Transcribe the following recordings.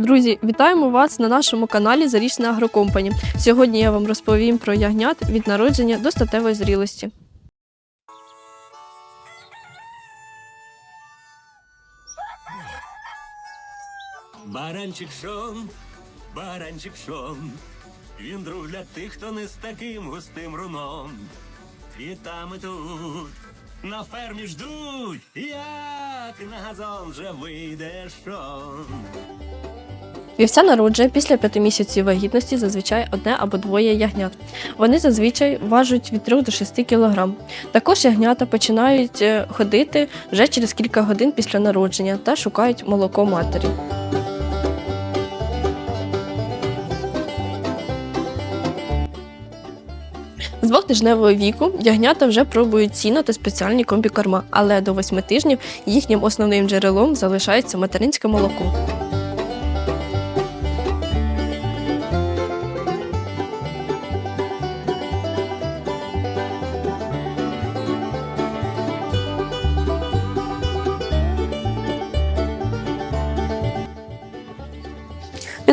Друзі, вітаємо вас на нашому каналі Зарічна Агрокомпані. Сьогодні я вам розповім про ягнят від народження до статевої зрілості. Баранчик Шон, баранчик Шон. Він друг для тих, хто не з таким густим руном. І там, і тут, на фермі ждуть, як на газон вже вийде Шон. Вівця народжує після п'яти місяців вагітності зазвичай одне або двоє ягнят. Вони зазвичай важать від 3 до 6 кг. Також ягнята починають е, ходити вже через кілька годин після народження та шукають молоко матері. З двохтижневого віку ягнята вже пробують сіно та спеціальні комбікорма, але до восьми тижнів їхнім основним джерелом залишається материнське молоко.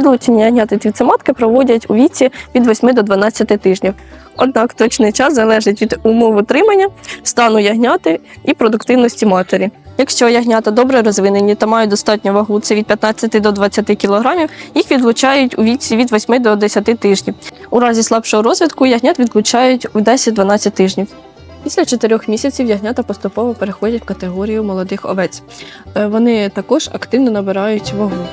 Від вівцематки проводять у віці від 8 до 12 тижнів. Однак точний час залежить від умов утримання, стану ягняти і продуктивності матері. Якщо ягнята добре розвинені та мають достатню вагу, це від 15 до 20 кг, їх відлучають у віці від 8 до 10 тижнів. У разі слабшого розвитку ягнят відлучають у 10-12 тижнів. Після 4 місяців ягнята поступово переходять в категорію молодих овець. Е, Вони також активно набирають вагу.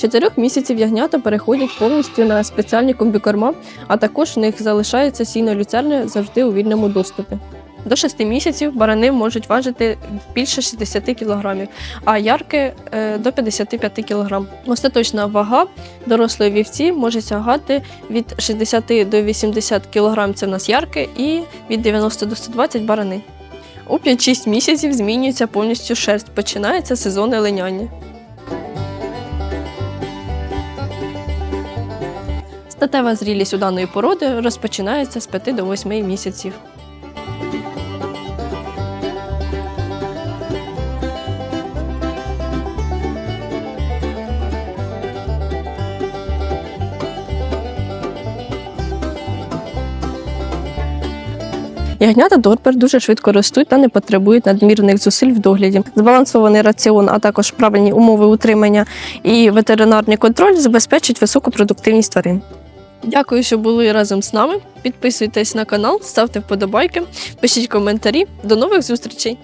Чотирьох місяців ягнята переходять повністю на спеціальні комбікорма, а також в них залишається сіно люцерне завжди у вільному доступі. До 6 місяців барани можуть важити більше 60 кг, а ярки е, до 55 кг. Остаточна вага дорослої вівці може сягати від 60 до 80 кг це в нас ярки, і від 90 до 120 барани. У 5-6 місяців змінюється повністю шерсть, починається сезон линяння. Статева зрілість у даної породи розпочинається з 5 до 8 місяців. Ягнята Дорпер дуже швидко ростуть та не потребують надмірних зусиль в догляді. Збалансований раціон, а також правильні умови утримання і ветеринарний контроль забезпечать високу продуктивність тварин. Дякую, що були разом з нами. Підписуйтесь на канал, ставте вподобайки, пишіть коментарі. До нових зустрічей!